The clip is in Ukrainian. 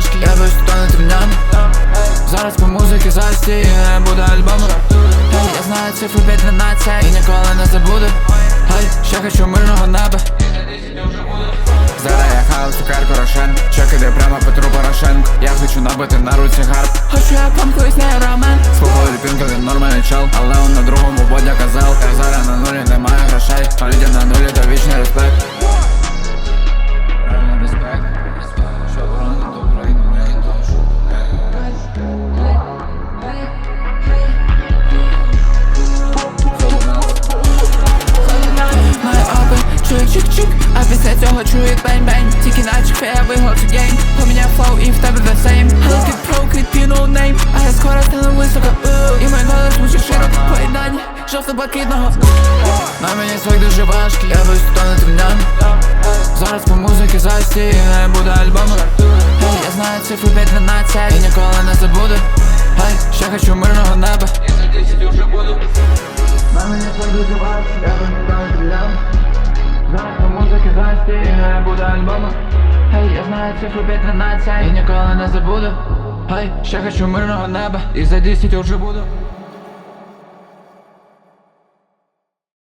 важкий, я весь тонути в ньому Зараз по музиці засті і не буде альбому. Гей, я знаю цифру 512 і ніколи не забуду. Гей, ще хочу мирного неба. Зараз я хаос, цукерку Рошен. Чек іде прямо Петру Порошенко Я хочу набити на руці гарб Хочу я памку із нею рамен Спокою пінка, він нормальний чел. Але он на другому бодя казав Я зараз на нулі немає грошей. А людям на нулі то вічний респект а після цього чую бень-бень. Тільки наче вигол цю гейм Поміняв флоу і в тебе the same. Хелки про кріпі no name. А я скоро стану високо uh, І мій голос звучить широко. Поєднання Жовто-блакитного. На мені свик дуже важкий, я весь тонути в ньому Зараз по музиці засті і не буде альбому. Я знаю цифру 512 і ніколи не забуду. Ще хочу мирного неба і не буде альбома. Гей, я знаю цифру 15 і ніколи не забуду. Гей, ще хочу мирного неба. І за 10 уже буду